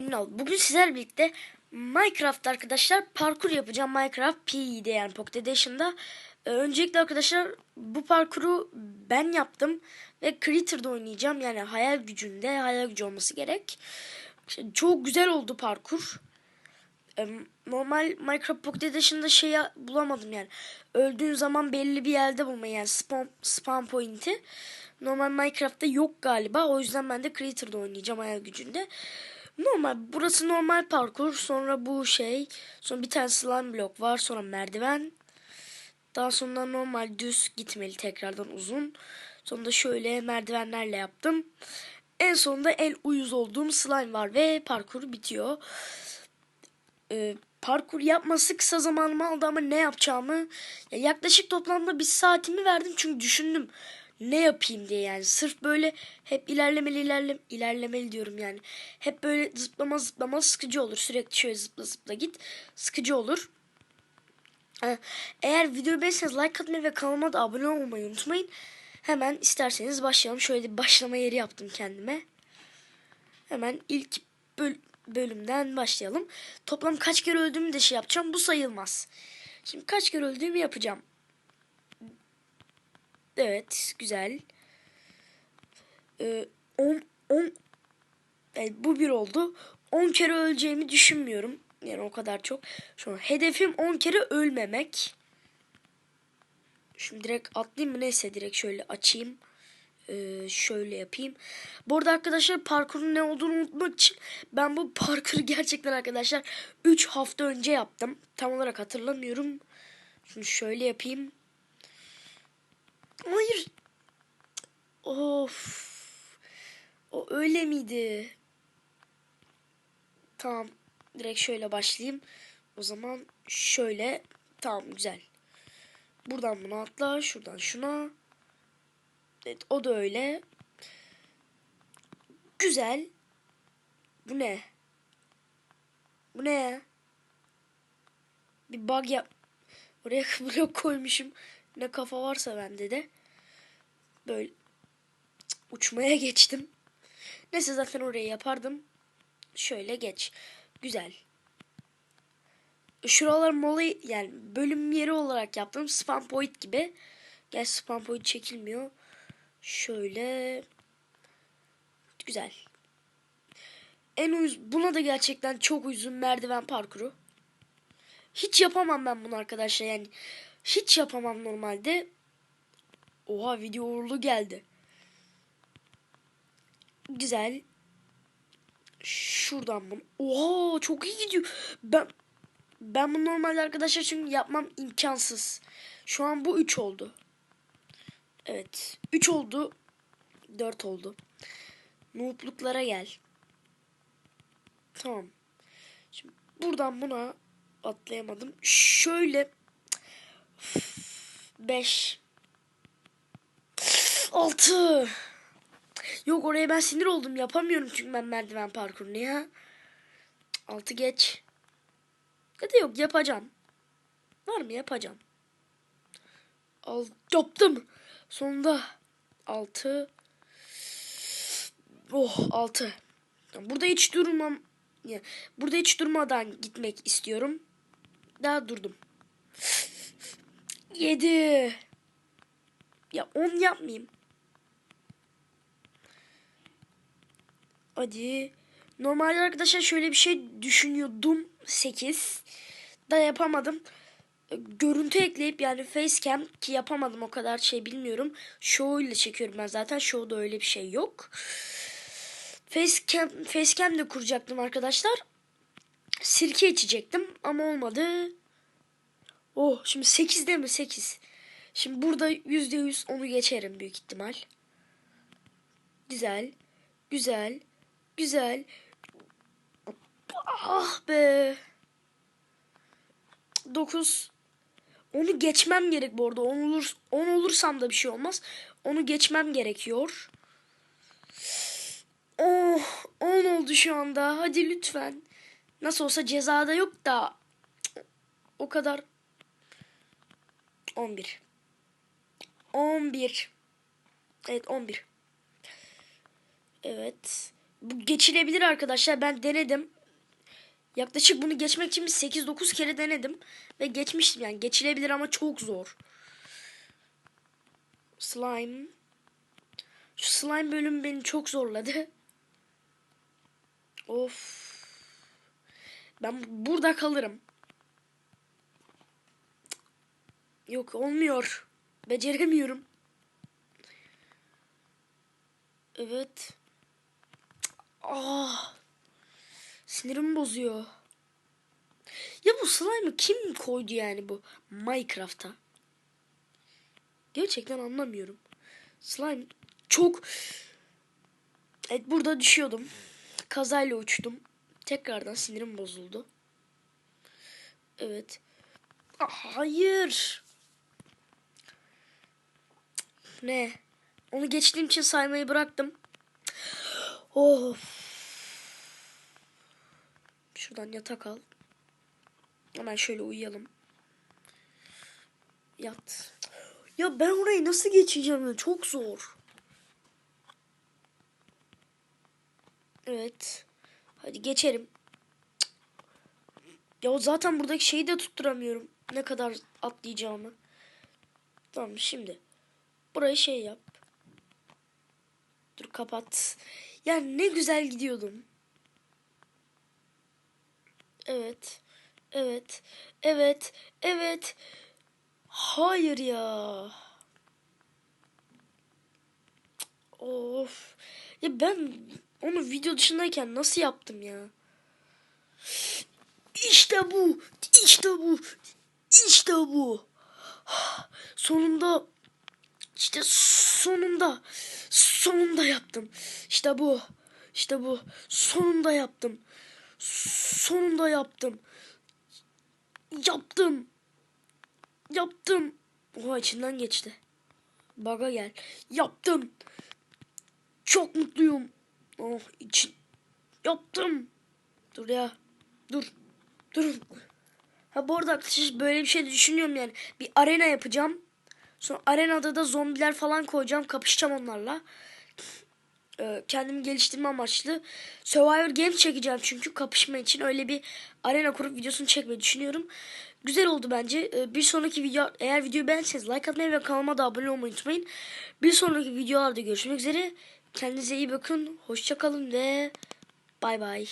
Bugün sizler birlikte Minecraft arkadaşlar parkur yapacağım. Minecraft PE'de yani Pocket Edition'da. Ee, öncelikle arkadaşlar bu parkuru ben yaptım. Ve Creator'da oynayacağım. Yani hayal gücünde hayal gücü olması gerek. Çok güzel oldu parkur. Ee, normal Minecraft Pocket Edition'da şeyi bulamadım yani. Öldüğün zaman belli bir yerde bulmayı yani spawn, spawn point'i. Normal Minecraft'ta yok galiba. O yüzden ben de Creator'da oynayacağım hayal gücünde. Normal. Burası normal parkur. Sonra bu şey. Sonra bir tane slime blok var. Sonra merdiven. Daha sonra normal düz gitmeli tekrardan uzun. Sonra da şöyle merdivenlerle yaptım. En sonunda en uyuz olduğum slime var ve parkur bitiyor. Ee, parkur yapması kısa zamanımı aldı ama ne yapacağımı ya yaklaşık toplamda bir saatimi verdim çünkü düşündüm ne yapayım diye yani. Sırf böyle hep ilerlemeli ilerle, ilerlemeli diyorum yani. Hep böyle zıplama zıplama sıkıcı olur. Sürekli şöyle zıpla zıpla git sıkıcı olur. Eğer videoyu beğenseniz like atmayı ve kanalıma da abone olmayı unutmayın. Hemen isterseniz başlayalım. Şöyle bir başlama yeri yaptım kendime. Hemen ilk böl bölümden başlayalım. Toplam kaç kere öldüğümü de şey yapacağım. Bu sayılmaz. Şimdi kaç kere öldüğümü yapacağım Evet, güzel. Ee, 10 10 evet, bu bir oldu. 10 kere öleceğimi düşünmüyorum. Yani o kadar çok. Şu an hedefim 10 kere ölmemek. Şimdi direkt atlayayım mı? Neyse direkt şöyle açayım. Ee, şöyle yapayım. Bu arada arkadaşlar parkurun ne olduğunu unutmak için ben bu parkuru gerçekten arkadaşlar 3 hafta önce yaptım. Tam olarak hatırlamıyorum. Şimdi şöyle yapayım. Hayır. Of. O öyle miydi? Tamam. Direkt şöyle başlayayım. O zaman şöyle. Tamam güzel. Buradan bunu atla. Şuradan şuna. Evet o da öyle. Güzel. Bu ne? Bu ne? Bir bug yap. Oraya blok koymuşum. Ne kafa varsa bende de. Böyle uçmaya geçtim. Neyse zaten orayı yapardım. Şöyle geç. Güzel. Şuralar mola yani bölüm yeri olarak yaptım. Spam point gibi. Gel spam point çekilmiyor. Şöyle. Güzel. En uyuz buna da gerçekten çok uzun merdiven parkuru. Hiç yapamam ben bunu arkadaşlar yani. Hiç yapamam normalde. Oha video uğurlu geldi. Güzel. Şuradan bunu. Oha çok iyi gidiyor. Ben ben bu normalde arkadaşlar çünkü yapmam imkansız. Şu an bu 3 oldu. Evet. 3 oldu. 4 oldu. Noobluklara gel. Tamam. Şimdi buradan buna atlayamadım. Şöyle 5 6 Yok oraya ben sinir oldum. Yapamıyorum çünkü ben merdiven parkurunu ya. 6 geç. Ya yok yapacağım. Var mı yapacağım. Al yaptım. Sonunda 6 Oh 6 Burada hiç durmam. Burada hiç durmadan gitmek istiyorum. Daha durdum. 7 Ya 10 yapmayayım. Hadi. Normalde arkadaşlar şöyle bir şey düşünüyordum. 8. Da yapamadım. Görüntü ekleyip yani facecam ki yapamadım o kadar şey bilmiyorum. Show ile çekiyorum ben zaten. Show'da öyle bir şey yok. Facecam, facecam de kuracaktım arkadaşlar. Sirke içecektim ama olmadı. Oh şimdi 8 değil mi 8. Şimdi burada %100 onu geçerim büyük ihtimal. Güzel. Güzel. Güzel. Ah be. 9. Onu geçmem gerek bu arada. 10 olur 10 olursam da bir şey olmaz. Onu geçmem gerekiyor. Oh, 10 oldu şu anda. Hadi lütfen. Nasıl olsa cezada yok da o kadar 11. 11. Evet 11. Evet. Bu geçilebilir arkadaşlar. Ben denedim. Yaklaşık bunu geçmek için bir 8-9 kere denedim. Ve geçmiştim yani. Geçilebilir ama çok zor. Slime. Şu slime bölümü beni çok zorladı. Of. Ben burada kalırım. Yok olmuyor. Beceremiyorum. Evet. Ah. Sinirimi bozuyor. Ya bu slime'ı kim koydu yani bu Minecraft'a? Gerçekten anlamıyorum. Slime çok... Evet burada düşüyordum. Kazayla uçtum. Tekrardan sinirim bozuldu. Evet. Ah, hayır. Ne? Onu geçtiğim için saymayı bıraktım. Of. Şuradan yatak al. Hemen şöyle uyuyalım. Yat. Ya ben orayı nasıl geçeceğim ya? Çok zor. Evet. Hadi geçelim. Ya zaten buradaki şeyi de tutturamıyorum. Ne kadar atlayacağımı. Tamam şimdi. Burayı şey yap. Dur kapat. Ya ne güzel gidiyordum. Evet. Evet. Evet. Evet. Hayır ya. Of. Ya ben onu video dışındayken nasıl yaptım ya? İşte bu. İşte bu. İşte bu. Sonunda işte sonunda sonunda yaptım. İşte bu. İşte bu. Sonunda yaptım. Sonunda yaptım. Yaptım. Yaptım. Oha içinden geçti. Baga gel. Yaptım. Çok mutluyum. Oh için. Yaptım. Dur ya. Dur. Dur. Ha bu arada böyle bir şey düşünüyorum yani. Bir arena yapacağım. Sonra arenada da zombiler falan koyacağım. Kapışacağım onlarla. Ee, kendimi geliştirme amaçlı. Survivor Games çekeceğim çünkü kapışma için öyle bir arena kurup videosunu çekmeyi düşünüyorum. Güzel oldu bence. Ee, bir sonraki video eğer videoyu beğendiyseniz like atmayı ve kanalıma da abone olmayı unutmayın. Bir sonraki videolarda görüşmek üzere. Kendinize iyi bakın. Hoşçakalın ve bay bay.